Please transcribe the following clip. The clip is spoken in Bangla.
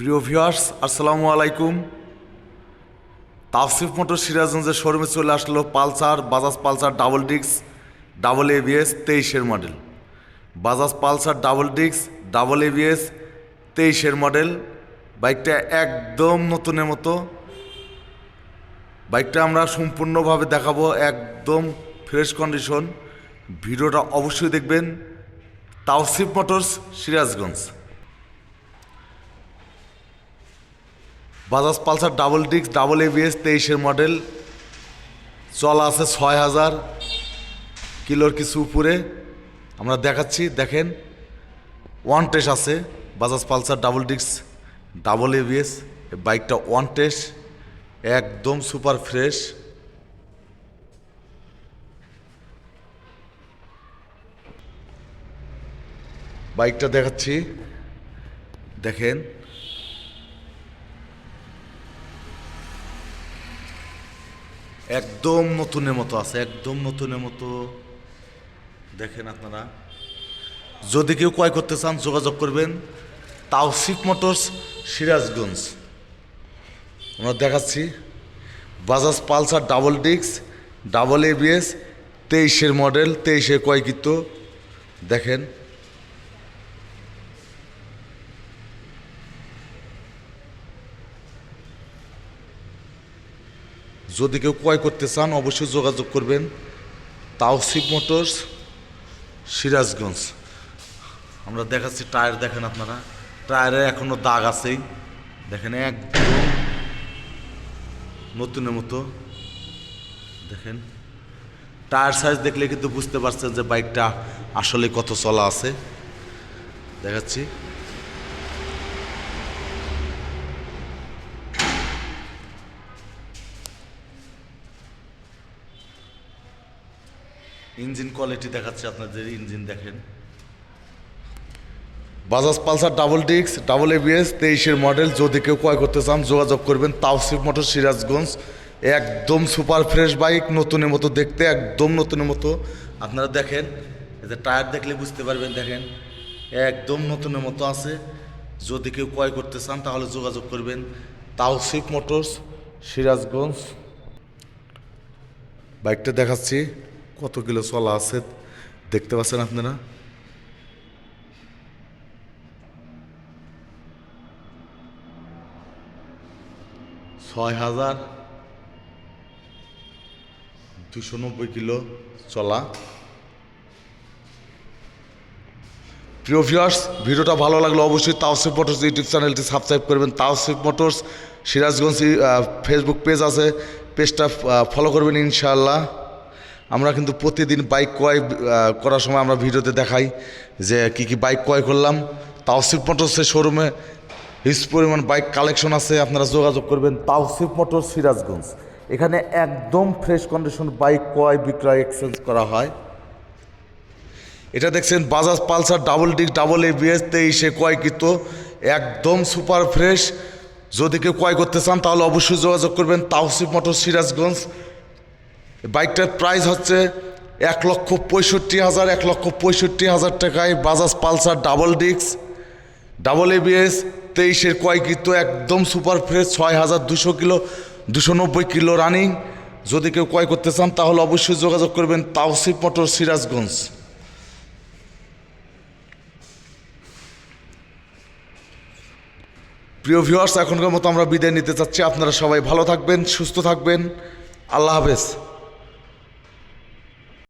প্রিয় ভিউয়ার্স আসসালামু আলাইকুম। তাফসিফ মোটর সিরাজগঞ্জের শোরুমে চলে আসলো পালসার বাজাজ পালসার ডাবল ডিক্স ডাবল এবিএস তেইশের মডেল। বাজাজ পালসার ডাবল ডিক্স ডাবল এবিএস তেইশের মডেল। বাইকটা একদম নতুনের মতো। বাইকটা আমরা সম্পূর্ণভাবে দেখাবো একদম ফ্রেশ কন্ডিশন ভিডিওটা অবশ্যই দেখবেন। Tawsif Motors Sirajganj. Bajaj Pulsar double ডিক্স ডাবল এবিএস তেইশের মডেল। চলা আছে ছয় হাজার। কিলোর কিছু উপরে। আমরা দেখাচ্ছি, দেখেন। ওয়ান টেস্ট আছে, বাজাজ পালসার ডাবল ডিক্স ডাবল এবিএস বাইকটা ওয়ান টেস্ট একদম সুপার ফ্রেশ। বাইকটা দেখাচ্ছি। দেখেন। একদম নতুনের মতো আছে, একদম নতুনের মতো। দেখেন আপনারা, যদি কেউ ক্রয় করতে চান, যোগাযোগ করবেন তাওসিফ মোটরস সিরাজগঞ্জ। আমরা দেখাচ্ছি বাজাজ পালসার ডাবল ডিক্স ডাবল এবিএস, তেইশের মডেল তেইশে ক্রয়কৃত। দেখেন যদি কেউ ক্রয় করতে চান, অবশ্যই যোগাযোগ করবেন। তাওসিফ মোটরস, সিরাজগঞ্জ। আমরা দেখাচ্ছি টায়ার, দেখেন আপনারা। টায়ারে এখনও দাগ আছেই। দেখেন একদম নতুনের মতো। দেখেন, টায়ার সাইজ দেখলে কিন্তু বুঝতে পারছেন যে বাইকটা আসলে কত চলা আছে। দেখাচ্ছি। ইঞ্জিন কোয়ালিটি দেখাচ্ছে আপনাদের ইঞ্জিন দেখেন। বাজাজ পালসার ডাবল ডিক্স ডাবল এবিএস তেইশের মডেল যদি কেউ ক্রয় করতে চান, যোগাযোগ করবেন তাওসিফ মোটর, সিরাজগঞ্জ। একদম সুপার ফ্রেশ বাইক নতুনের মতো দেখতে, একদম নতুনের মতো। আপনারা দেখেন এতে টায়ার দেখলে বুঝতে পারবেন, দেখেন, একদম নতুনের মতো আছে। যদি কেউ ক্রয় করতে চান, তাহলে যোগাযোগ করবেন তাওসিফ মোটরস, সিরাজগঞ্জ। বাইকটা দেখাচ্ছি। কত কিলো চলা আছে দেখতে পাচ্ছেন আপনারা? ছয় হাজার দুশো নব্বই কিলো চলা। প্রিয় ভিউয়ার্স ভিডিওটা ভালো লাগলে অবশ্যই তাওসিফ মোটরস ইউটিউব চ্যানেলটি সাবস্ক্রাইব করবেন। Tawsif Motors Sirajganj Facebook page আছে। পেজটা ফলো করবেন ইনশাআল্লাহ। আমরা কিন্তু প্রতিদিন বাইক ক্রয় করার সময় আমরা ভিডিওতে দেখাই যে কি কি বাইক ক্রয় করলাম। তাওসিফ মোটরসের শোরুমে হিউজ পরিমাণ বাইক কালেকশন আছে, আপনারা যোগাযোগ করবেন। তাওসিফ মোটর সিরাজগঞ্জ। এখানে একদম ফ্রেশ কন্ডিশন বাইক ক্রয়, বিক্রয় এক্সচেঞ্জ করা হয়। এটা দেখছেন Bajaj Pulsar double disc double ABS তেইশে ক্রয়কৃত একদম সুপার ফ্রেশ যদি কেউ ক্রয় করতে চান তাহলে অবশ্যই যোগাযোগ করবেন। তাওসিফ মোটর সিরাজগঞ্জ। বাইকটার প্রাইস হচ্ছে এক লক্ষ পঁয়ষট্টি হাজার, এক লক্ষ পঁয়ষট্টি হাজার টাকায় বাজাজ পালসার ডাবল ডিক্স ডাবল এবিএস তেইশের ক্রয়কৃত একদম সুপার ফ্রেশ ছয় হাজার দুশো কিলো, দুশো নব্বই কিলো রানিং যদি কেউ ক্রয় করতে চান, তাহলে অবশ্যই যোগাযোগ করবেন তাওসিফ মোটর সিরাজগঞ্জ। প্রিয় ভিউয়ার্স এখনকার মতো আমরা বিদায় নিতে চাচ্ছি। আপনারা সবাই ভালো থাকবেন, সুস্থ থাকবেন। আল্লাহ হাফেজ।